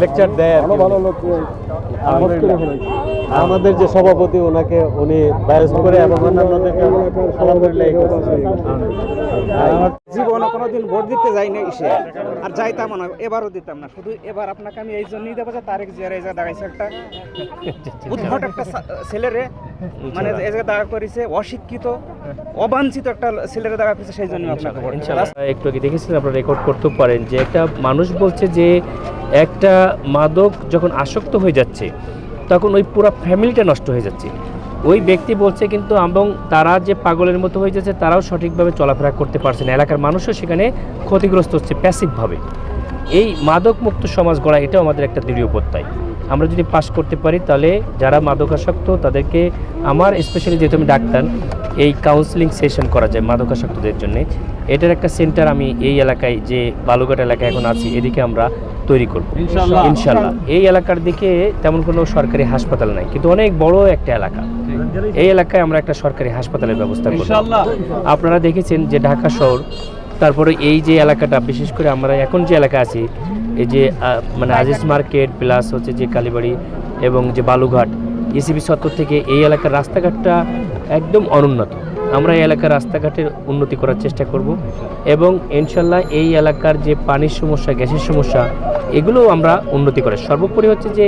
Lecture দেয় আর ভালো লোক আমাদের যে সভাপতি ওনাকে উনি বায়াস করে এবং অন্যান্যদেরকে জীবনে কোনোদিন ভোট দিতে যাই না ইসে। আর যাইতাম না এবারও দিতাম না। শুধু এবার আপনাকে আমি এই জন্যই দেবো যে তারেক জিয়ার এই জায়গায় দাঁড়াইছে একটা উদ্ভট একটা ছেলেরে মানে এই জায়গায় দাঁড়া করেছে অশিক্ষিত অবাঞ্ছিত একটা ছেলেরে দাঁড়া করেছে সেই জন্য আপনাকে একটু আগে দেখেছিলেন আপনারা রেকর্ড করতেও পারেন যে একটা মানুষ বলছে যে একটা মাদক যখন আসক্ত হয়ে যাচ্ছে, তখন ওই পুরো ফ্যামিলিটা নষ্ট হয়ে যাচ্ছে। ওই ব্যক্তি বলছে কিন্তু, এবং তারা যে পাগলের মতো হয়ে যাচ্ছে, তারাও সঠিকভাবে চলাফেরা করতে পারছে না। এলাকার মানুষও সেখানে ক্ষতিগ্রস্ত হচ্ছে প্যাসিভভাবে এই মাদক মুক্ত সমাজ গড়া, এটাও আমাদের একটা দৃঢ় প্রত্যয়। আমরা যদি পাশ করতে পারি, তাহলে যারা মাদকাসক্ত, তাদেরকে আমার স্পেশালি যেহেতু আমি ডাক্তার, এই কাউন্সিলিং সেশন করা যায় মাদকাসক্তদের জন্য। এটার একটা সেন্টার আমি এই এলাকায় যে বালুঘাট এলাকায় এখন আছি এদিকে আমরা তৈরি করব। ইনশাল্লাহ এই এলাকার দিকে তেমন কোনো সরকারি হাসপাতাল নাই কিন্তু অনেক বড় একটা এলাকা। এই এলাকায় আমরা একটা সরকারি হাসপাতালের ব্যবস্থা করব। আপনারা দেখেছেন যে ঢাকা শহর তারপরে এই যে এলাকাটা বিশেষ করে আমরা এখন যে এলাকা আছি এই যে মানে আজিজ মার্কেট প্লাস হচ্ছে যে কালীবাড়ি এবং যে বালুঘাট ইসিবি চত্বর থেকে এই এলাকার রাস্তাঘাটটা একদম অনুন্নত। আমরা এই এলাকার রাস্তাঘাটের উন্নতি করার চেষ্টা করব এবং ইনশাল্লাহ এই এলাকার যে পানির সমস্যা, গ্যাসের সমস্যা, এগুলোও আমরা উন্নতি করে সর্বোপরি হচ্ছে যে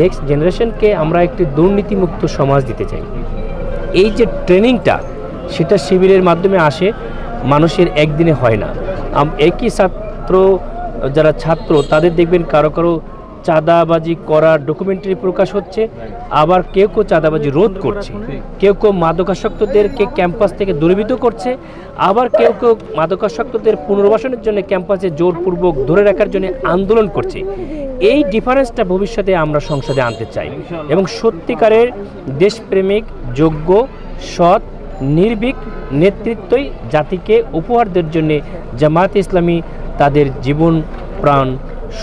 নেক্সট জেনারেশনকে আমরা একটি দুর্নীতিমুক্ত সমাজ দিতে চাই। এই যে ট্রেনিংটা, সেটা শিবিরের মাধ্যমে আসে, মানুষের একদিনে হয় না। একই ছাত্র, যারা ছাত্র, তাদের দেখবেন কারও কারও চাঁদাবাজি করার ডকুমেন্টারি প্রকাশ হচ্ছে। আবার কেউ কেউ চাঁদাবাজি রোধ করছে। কেউ কেউ মাদকাসক্তদেরকে ক্যাম্পাস থেকে দূরীভূত করছে। আবার কেউ কেউ মাদকাসক্তদের পুনর্বাসনের জন্য ক্যাম্পাসে জোরপূর্বক ধরে রাখার জন্য আন্দোলন করছে। এই ডিফারেন্সটা ভবিষ্যতে আমরা সংসদে আনতে চাই। এবং সত্যিকারের দেশপ্রেমিক, যোগ্য, সৎ, নির্ভীক নেতৃত্বই জাতিকে উপহার দেওয়ার জন্যে জামাত ইসলামী তাদের জীবন, প্রাণ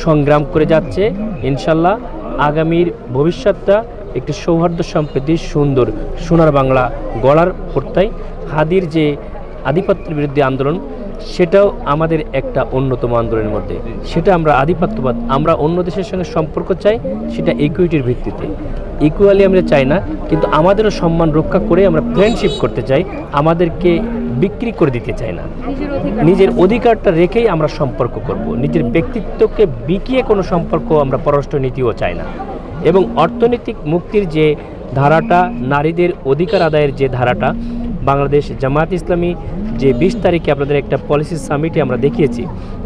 সংগ্রাম করে যাচ্ছে। ইনশাল্লাহ আগামীর ভবিষ্যৎটা একটি সৌহার্দ্য সম্প্রীতি, সুন্দর সোনার বাংলা গড়ার প্রত্যয় হাদির যে আধিপত্যের বিরুদ্ধে আন্দোলন সেটাও আমাদের একটা অন্যতম আন্দোলনের মধ্যে। সেটা আমরা আধিপত্যবাদ আমরা অন্য দেশের সঙ্গে সম্পর্ক চাই সেটা ইকুইটির ভিত্তিতে। ইকুয়ালি আমরা চাই না কিন্তু আমাদেরও সম্মান রক্ষা করে আমরা ফ্রেন্ডশিপ করতে চাই আমাদেরকে বিক্রি করে দিতে চাই না। নিজের অধিকারটা রেখেই আমরা সম্পর্ক করব। নিজের ব্যক্তিত্বকে বিকিয়ে কোনো সম্পর্ক আমরা পররাষ্ট্র নীতিও চাই না। এবং অর্থনৈতিক মুক্তির যে ধারাটা নারীদের অধিকার আদায়ের যে ধারাটা বাংলাদেশ জামাত ইসলামী যে বিশ তারিখে আপনাদের একটা পলিসি সামিটে আমরা দেখিয়েছি,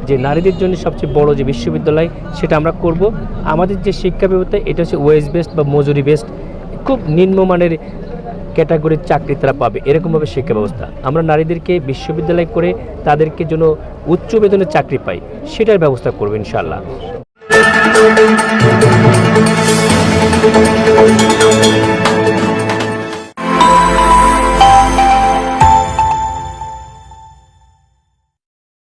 যে নারীদের জন্য সবচেয়ে বড় যে বিশ্ববিদ্যালয় সেটা আমরা করব। আমাদের যে শিক্ষা ব্যবস্থা, এটা হচ্ছে ওয়েস্ট বেস্ট বা মজুরি বেস্ট খুব নিম্নমানের ক্যাটাগরির চাকরি তারা পাবে, এরকমভাবে শিক্ষা ব্যবস্থা। আমরা নারীদেরকে বিশ্ববিদ্যালয় করে তাদেরকে যেন উচ্চ বেতনের চাকরি পাই, সেটার ব্যবস্থা করব ইনশাআল্লাহ।